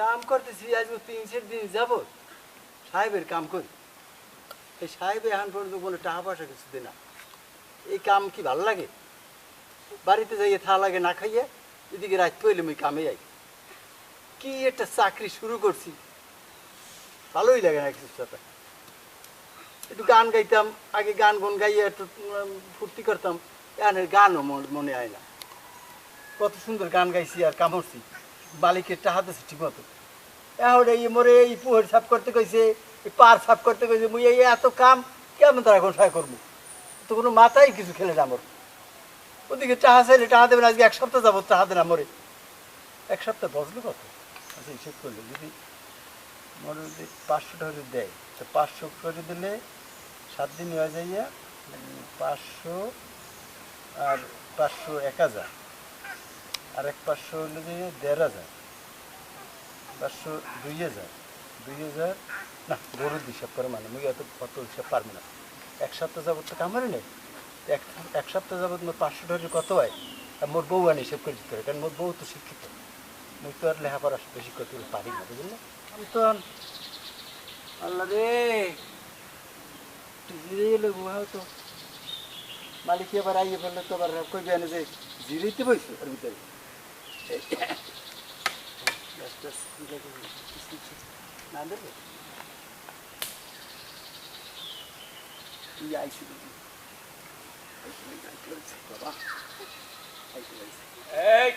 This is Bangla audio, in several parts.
কাম করতেছি, আজ তিন চার দিন যাব সাহেবের কাম করি। এই সাহেব এখন পর্যন্ত কোনো টাকা পয়সা কিছু দেয় না। এই কাম কি ভালো লাগে? বাড়িতে যাইয়ে থা লাগে, না খাইয়ে, এদিকে রাত পইলে আমি কামে যাই। কি একটা চাকরি শুরু করছি। ভালোই লাগে না কিছু সাথে একটু গান গাইতাম, আগে গান গুন গাইয়ে একটু ফুর্তি করতাম। এখন গানও মনে হয় না। কত সুন্দর গান গাইছি আর কামড়ছি। বালিকের টাহা দিয়েছে ঠিক মতো। এখন এই মরে এই পুহের সাফ করতে কইছে, এই পার সাফ করতে কইছে, মুই এই এত কাম কেমন তার এখন সায় করব? তো কোনো মাথায় কিছু খেলে না আমার ওদিকে টাহা চাইলে টাহা দেবেন, আজকে এক সপ্তাহ যাব টাহা দেন মরে এক সপ্তাহ বসল কত? আচ্ছা হিসেব করলে যদি মনে যদি পাঁচশো টাকা যদি দেয়, তো পাঁচশো করে দিলে সাত দিন হয়ে যাইয়া পাঁচশো আর পাঁচশো এক হাজার। আর এক পাঁচশো হলে যে দেড় হাজার, পাঁচশো দুই হাজার দুই হাজার, না, গরুর হিসাব করে মানে মুই অত অত হিসাব পারব না। এক সপ্তাহ যাবত তো কামারে নেই। এক এক সপ্তাহ যাবত মোর পাঁচশো টাকা কত হয়? আর মোর বউ আনি হিসাব করে দিতে হবে কারণ মোর বউ তো শিক্ষিত। মুই তো আর লেখাপড়া বেশি করতে পারি না, বুঝলি? আমি তো আল্লাহ রে! তো মালিক এবার আইয়ে বললে তো আবার কইবে না যে জিরিতে বইছো ওর ভিতরে। এই,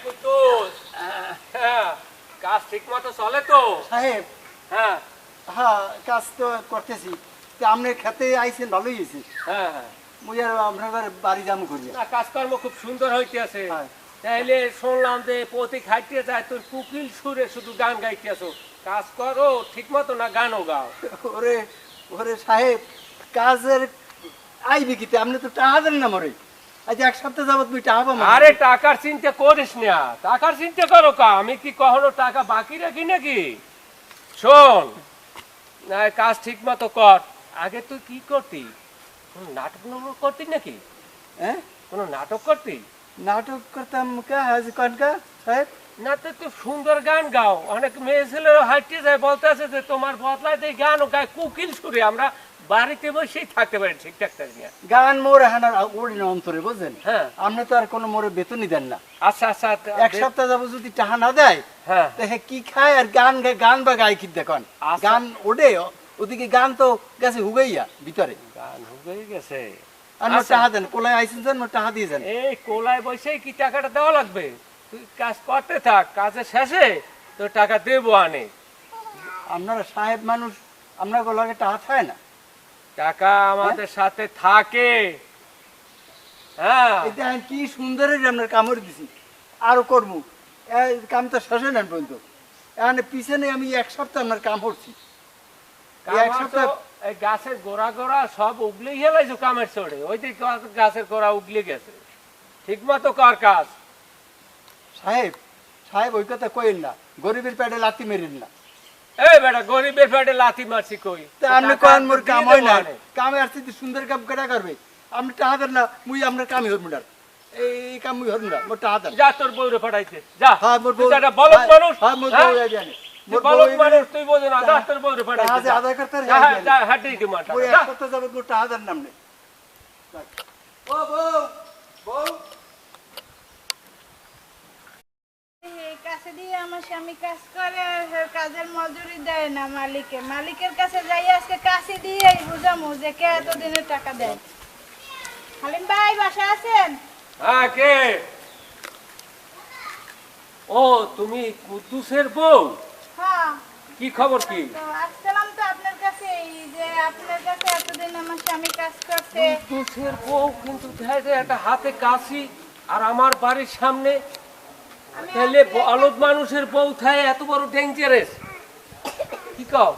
কুতুস। হ্যাঁ কাজ ঠিক মতো চলে তো? সাহেব। হ্যাঁ। হ্যাঁ কাজ তো করতেছি। খেতে আইছেন ভালোই হয়েছে। হ্যাঁ হ্যাঁ। মুই আর আপনার বাড়ি যাম করি কাজকর্ম খুব সুন্দর হইতেছে। হ্যাঁ। তাইলে শুনলাম যে প্রতি খাইতে যায় তোর কুকিল সুরে শুধু গান গাইতেছো। কাজ করো ঠিক মতো না গানও গাও। ওরে ওরে সাহেব কাজের আইবি কিতে আপনি তো টাকা দেন না মরে। আজ এক সপ্তাহ যাবত তুই টাকা পাবো আরে টাকার চিন্তা করিস না। টাকার চিন্তা করো কা আমি কি কখনো টাকা বাকি রাখি নাকি? শোন না কাজ ঠিক মতো কর। আগে তুই কি করতি? কোনো নাটক নাটক করতি নাকি? হ্যাঁ? কোনো নাটক করতি? নাটক করতাম কা? আজ কনকা সাহেব না তো তুই সুন্দর গান গাও। অনেক মেয়ে ছেলেরা হাঁটতে যায় যে তোমার গান গায় কুকিল সুরে। আমরা বাড়িতে বসেই থাকতে পারি ঠিকঠাক থাকি গান মোর হানার ওড়ি না অন্তরে বুঝলেন? হ্যাঁ। আপনি তো আর কোনো মোরে বেতনই দেন না। আচ্ছা আচ্ছা এক সপ্তাহ যাব যদি টাকা না দেয় হ্যাঁ। কি খায় আর গান গান বা গায় কি দেখুন? আচ্ছা। গান ওডে ওদিকে গান তো গেছে হুগাইয়া ভিতরে। গান হয়ে গেছে। আর আচ্ছা। টাকা দেন কোলায় আইসেন যান টাকা দিয়ে যান। এই কোলায় কি টাকাটা দেওয়া লাগবে? তুই কাজ করতে থাক কাজের শেষে তোর টাকা দেবো আনে। আপনারা সাহেব মানুষ আপনার লাগে টাকা থাকে না? টাকা আমাদের সাথে থাকে। হ্যাঁ। এই দেখেন কি সুন্দর আপনার কামড় দিছি। আরও করব। কাম তো শেষে নেন পর্যন্ত। এখানে পিছনে আমি এক সপ্তাহ আপনার কাম করছি এই এক কামার তো সপ্তাহ এই গাছের গোড়া গোড়া সব উগলে গেলাইছো কামের চড়ে। ওই যে গাছের গোড়া উগলে গেছে। ঠিক মতো কর কাজ। সাহেব সাহেব ওই কথা কইেন না। গরিবের পেটে লাথি মেরেন না। এই বেটা গরিবের পেটে লাথি মারছি কই? তা আপনি টাকা মোর কাম হয় না। কামে আসতে সুন্দর কাম কেটা করবে? আপনি টাকা না মুই আপনার কামই হরবো না। এই কাম মুই হরবো না মোর টাকা যা তোর বউরে পাঠাইতে যা। হ্যাঁ মোর বউ তো হ্যাঁ, মানুষ। হ্যাঁ মোর হ্যাঁ? বউ মানুষ তুই বোঝে না। আদায় করতে হয় যা হাঁটিয়ে দিমা ওই এক সপ্তাহ যাবত মোর টাকা দেন নামনে ও বউ বউ। কাছে দিয়ে আমার স্বামী কাজ করে কাজের মজুরি দেয় না মালিকে। মালিকের কাছে যাই আজকে কাছে দিয়ে বুঝামু যে কে এতদিনের টাকা দেয়। হালিম ভাই বাসা আছেন? হ্যাঁ কে? ও তুমি কুদ্দুসের বউ? হ্যাঁ কি খবর কি? তো তো আপনার কাছে এই যে আপনার কাছে এতদিন আমার স্বামী কাজ করছে। কুদ্দুসের বউ কিন্তু দেখা একটা হাতে কাশি আর আমার বাড়ির সামনে। তাহলে আসলে- মানুষের বউ থাকে এত বড় ডেঞ্জারাস কি কও?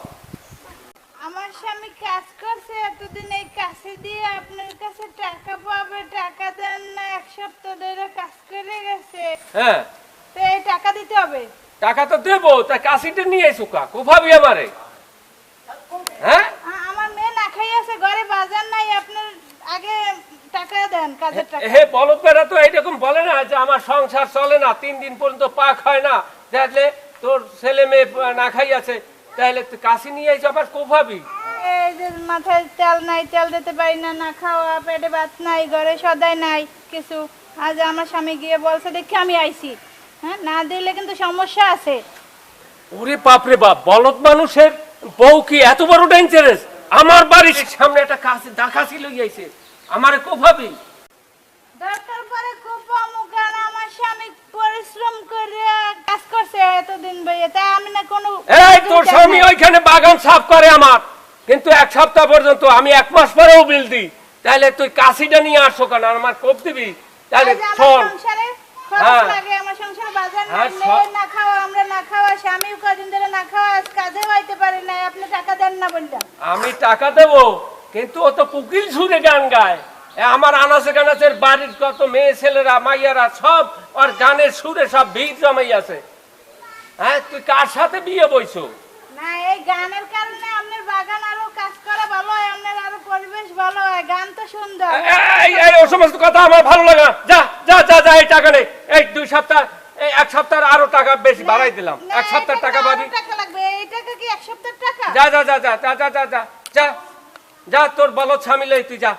আমার স্বামী কাজ করছে এতদিন এই কাছে দিয়ে আপনার কাছে টাকা পাবে টাকা দেন না এক সপ্তাহ ধরে কাজ করে গেছে। হ্যাঁ। তো এই টাকা দিতে হবে? টাকা তো দেবো তা কাশিটা নিয়ে এসো কা কোভাবি আমারে। হ্যাঁ? আমার মেয়ে না খাই আছে ঘরে বাজার নাই আপনার আগে টাকা দেন কাজের টাকা। হে বেড়া তো এইরকম বলে না যে আমার সংসার চলে না তিন দিন পর্যন্ত পাক হয় না। দেখলে তোর ছেলে মেয়ে না খাই আছে তাহলে তুই কাশি নিয়ে আইস আবার কোভাবি এই যে মাথায় তেল নাই তেল দিতে পারি না না খাওয়া পেটে ভাত নাই ঘরে সদাই নাই কিছু। আজ আমার স্বামী গিয়ে বলছে দেখি আমি আইছি। হ্যাঁ না দিলে কিন্তু সমস্যা আছে। ওরে বাপরে বাপ বলদ মানুষের বউ কি এত বড় ডেঞ্জারাস আমার বাড়ির সামনে একটা কাশি দাখাসি লই আইছে আমারে কোভাবি দরকার পরে কারণ আমার স্বামী পরিশ্রম করে কাজ করছে এতদিন তাই আমি না কোনো এই তোর স্বামী ওইখানে বাগান সাফ করে আমার। কিন্তু এক সপ্তাহ পর্যন্ত আমি এক মাস পরেও বিল দিই। তাহলে তুই কাশিটা নিয়ে আসো কেন? আর আমার কোপ দিবি? তাহলে শোন। খরচ লাগে আমার সংসারে বাজার হ্যাঁ, মেয়ে না খাওয়া আমরা না খাওয়া স্বামীও কদিন ধরে না খাওয়া আজ কাজে হইতে পারে না আপনি টাকা দেন না বলটা আমি টাকা দেব কিন্তু ও তো কুকিল সুরে গান গায়। আমার আনাচে কানাচের বাড়ির কত মেয়ে ছেলেরা মাইয়ারা সব আর গানের সুরে সব ভিড় জমাই আছে হ্যাঁ তুই কার সাথে বিয়ে বইছো? না এই গানের কারণে আপনার বাগান আরও কাজ করা ভালো হয় আপনার আরও পরিবেশ ভালো হয় গান তো সুন্দর। এই এই ও সমস্ত কথা আমার ভালো লাগে যা যা যা যা এই টাকা নেই দুই সপ্তাহ এই এক সপ্তাহ আরও টাকা বেশি বাড়াই দিলাম। এক সপ্তাহ টাকা বাড়ি টাকা লাগবে এই টাকা কি এক সপ্তাহ টাকা? যা যা যা যা যা যা যা যা যা যা তোর বলো স্বামী লই তুই যা।